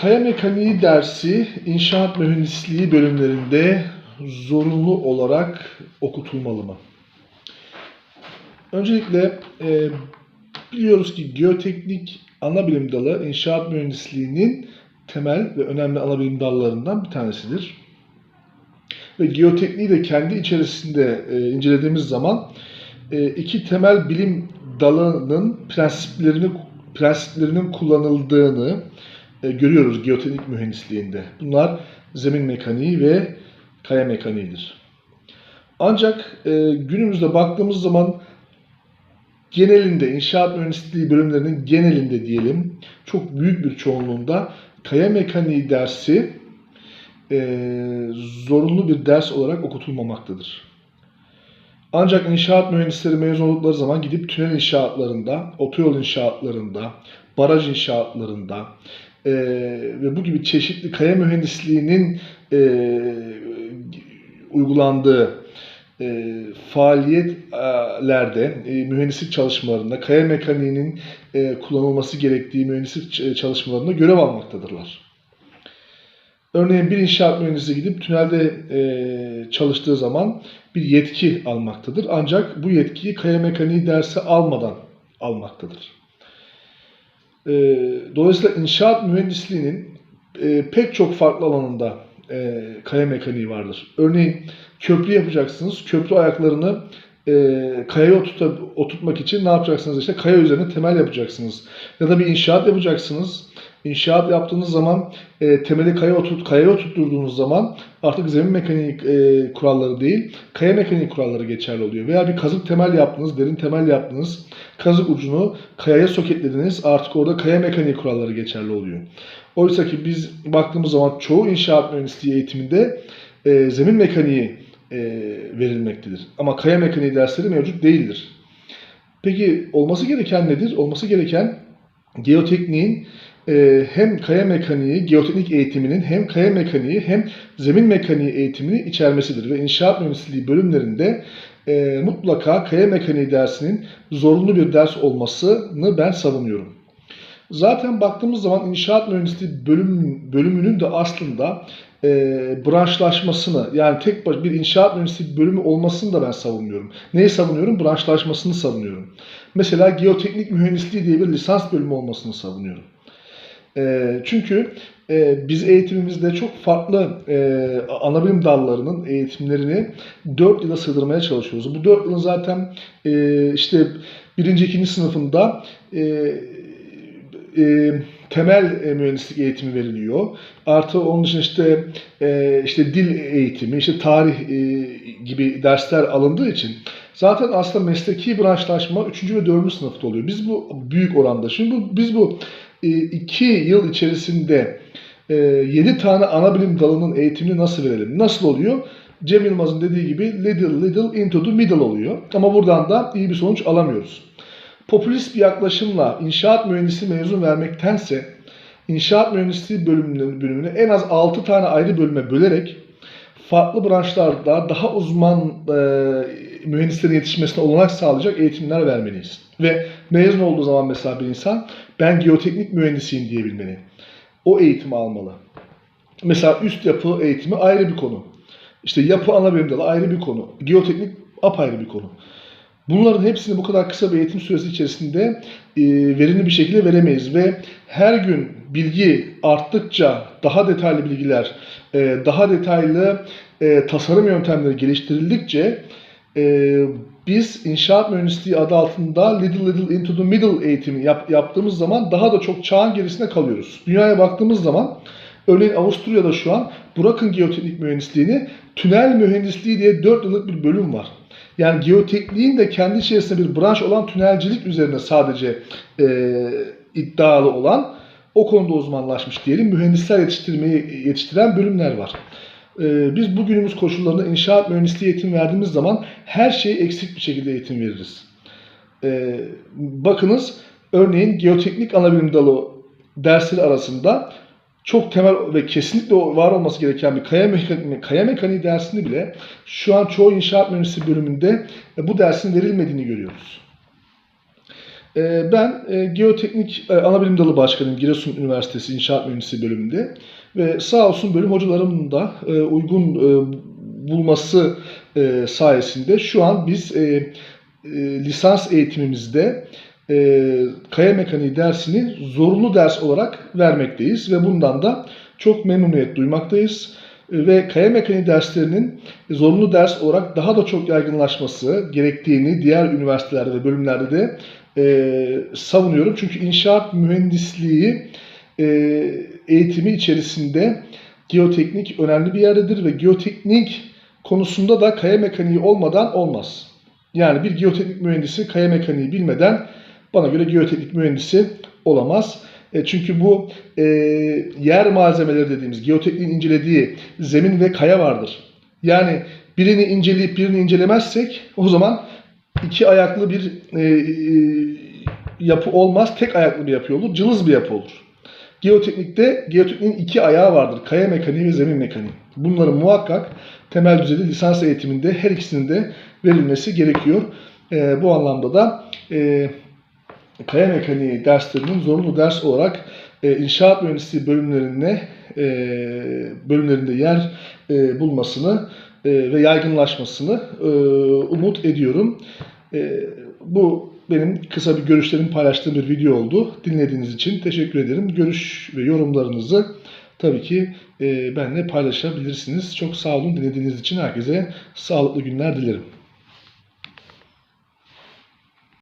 Kaya mekaniği dersi inşaat mühendisliği bölümlerinde zorunlu olarak okutulmalı mı? Öncelikle e, biliyoruz ki geoteknik ana bilim dalı inşaat mühendisliğinin temel ve önemli ana bilim dallarından bir tanesidir. Ve geotekniği de kendi içerisinde e, incelediğimiz zaman e, iki temel bilim dalının prensiplerini prensiplerinin kullanıldığını e, görüyoruz geoteknik mühendisliğinde. Bunlar zemin mekaniği ve kaya mekaniğidir. Ancak e, günümüzde baktığımız zaman genelinde inşaat mühendisliği bölümlerinin genelinde diyelim çok büyük bir çoğunluğunda kaya mekaniği dersi e, zorunlu bir ders olarak okutulmamaktadır. Ancak inşaat mühendisleri mezun oldukları zaman gidip tünel inşaatlarında, otoyol inşaatlarında, baraj inşaatlarında e, ve bu gibi çeşitli kaya mühendisliğinin e, uygulandığı e, faaliyetlerde, e, mühendislik çalışmalarında, kaya mekaniğinin e, kullanılması gerektiği mühendislik ç- çalışmalarında görev almaktadırlar. Örneğin bir inşaat mühendisi gidip tünelde e, çalıştığı zaman bir yetki almaktadır. Ancak bu yetkiyi kaya mekaniği dersi almadan almaktadır. E, dolayısıyla inşaat mühendisliğinin e, pek çok farklı alanında e, kaya mekaniği vardır. Örneğin köprü yapacaksınız. Köprü ayaklarını e, kayaya oturta, oturtmak için ne yapacaksınız? İşte kaya üzerine temel yapacaksınız. Ya da bir inşaat yapacaksınız. İnşaat yaptığınız zaman e, temeli kaya oturt, kayaya oturtturduğunuz zaman artık zemin mekaniği e, kuralları değil, kaya mekaniği kuralları geçerli oluyor. Veya bir kazık temel yaptınız, derin temel yaptınız, kazık ucunu kayaya soketlediniz, artık orada kaya mekaniği kuralları geçerli oluyor. Oysa ki biz baktığımız zaman çoğu inşaat mühendisliği eğitiminde e, zemin mekaniği e, verilmektedir. Ama kaya mekaniği dersleri mevcut değildir. Peki olması gereken nedir? Olması gereken geotekniğin e, hem kaya mekaniği, geoteknik eğitiminin hem kaya mekaniği hem zemin mekaniği eğitimini içermesidir. Ve inşaat mühendisliği bölümlerinde e, mutlaka kaya mekaniği dersinin zorunlu bir ders olmasını ben savunuyorum. Zaten baktığımız zaman inşaat mühendisliği bölüm, bölümünün de aslında e, branşlaşmasını yani tek baş bir inşaat mühendisliği bölümü olmasını da ben savunmuyorum. Neyi savunuyorum? Branşlaşmasını savunuyorum. Mesela geoteknik mühendisliği diye bir lisans bölümü olmasını savunuyorum. E, çünkü e, biz eğitimimizde çok farklı e, anabilim dallarının eğitimlerini 4 yıla sığdırmaya çalışıyoruz. Bu 4 yılın zaten e, işte birinci, ikinci sınıfında e, e, temel e, mühendislik eğitimi veriliyor. Artı onun dışında işte e, işte dil eğitimi, işte tarih e, gibi dersler alındığı için zaten aslında mesleki branşlaşma 3. ve 4. sınıfta oluyor. Biz bu büyük oranda. Şimdi bu, biz bu 2 yıl içerisinde 7 tane ana bilim dalının eğitimini nasıl verelim? Nasıl oluyor? Cem Yılmaz'ın dediği gibi little little into the middle oluyor. Ama buradan da iyi bir sonuç alamıyoruz popülist bir yaklaşımla inşaat mühendisi mezun vermektense inşaat mühendisliği bölümünü, bölümünü en az 6 tane ayrı bölüme bölerek farklı branşlarda daha uzman e, mühendislerin yetişmesine olanak sağlayacak eğitimler vermeliyiz. Ve mezun olduğu zaman mesela bir insan ben geoteknik mühendisiyim diyebilmeli. O eğitimi almalı. Mesela üst yapı eğitimi ayrı bir konu. İşte yapı ana bilim dalı ayrı bir konu. Geoteknik apayrı bir konu. Bunların hepsini bu kadar kısa bir eğitim süresi içerisinde e, verimli bir şekilde veremeyiz ve her gün bilgi arttıkça daha detaylı bilgiler, e, daha detaylı e, tasarım yöntemleri geliştirildikçe e, biz inşaat mühendisliği adı altında little little into the middle eğitimi yap, yaptığımız zaman daha da çok çağın gerisine kalıyoruz. Dünyaya baktığımız zaman örneğin Avusturya'da şu an bırakın geoteknik mühendisliğini tünel mühendisliği diye 4 yıllık bir bölüm var. Yani geotekniğin de kendi içerisinde bir branş olan tünelcilik üzerine sadece e, iddialı olan o konuda uzmanlaşmış diyelim mühendisler yetiştirmeyi yetiştiren bölümler var. E, biz bugünümüz koşullarında inşaat mühendisliği eğitim verdiğimiz zaman her şeyi eksik bir şekilde eğitim veririz. E, bakınız örneğin geoteknik anabilim dalı dersleri arasında çok temel ve kesinlikle var olması gereken bir kaya mekaniği, kaya mekaniği dersini bile şu an çoğu inşaat mühendisliği bölümünde bu dersin verilmediğini görüyoruz. E, ben e, geoteknik e, anabilim dalı başkanıyım Giresun Üniversitesi İnşaat Mühendisliği bölümünde. Ve sağ olsun bölüm hocalarımın da e, uygun e, bulması e, sayesinde şu an biz e, e, lisans eğitimimizde e, kaya mekaniği dersini zorunlu ders olarak vermekteyiz ve bundan da çok memnuniyet duymaktayız. E, Ve kaya mekaniği derslerinin zorunlu ders olarak daha da çok yaygınlaşması gerektiğini diğer üniversitelerde ve bölümlerde de e, savunuyorum. Çünkü inşaat mühendisliği e, eğitimi içerisinde geoteknik önemli bir yerdedir ve geoteknik konusunda da kaya mekaniği olmadan olmaz. Yani bir geoteknik mühendisi kaya mekaniği bilmeden bana göre geoteknik mühendisi olamaz. E, çünkü bu e, yer malzemeleri dediğimiz geotekniğin incelediği zemin ve kaya vardır. Yani birini inceleyip birini incelemezsek o zaman iki ayaklı bir e, e, yapı olmaz. Tek ayaklı bir yapı olur. Cılız bir yapı olur. Geoteknikte geotekniğin iki ayağı vardır. Kaya mekaniği ve zemin mekaniği. Bunların muhakkak temel düzeyde lisans eğitiminde her ikisinin de verilmesi gerekiyor. E, bu anlamda da e, kaya mekaniği derslerinin zorunlu ders olarak e, inşaat mühendisliği bölümlerine e, bölümlerinde yer e, bulmasını e, ve yaygınlaşmasını e, umut ediyorum. E, bu benim kısa bir görüşlerimi paylaştığım bir video oldu. Dinlediğiniz için teşekkür ederim. Görüş ve yorumlarınızı tabii ki e, benimle paylaşabilirsiniz. Çok sağ olun dinlediğiniz için herkese sağlıklı günler dilerim.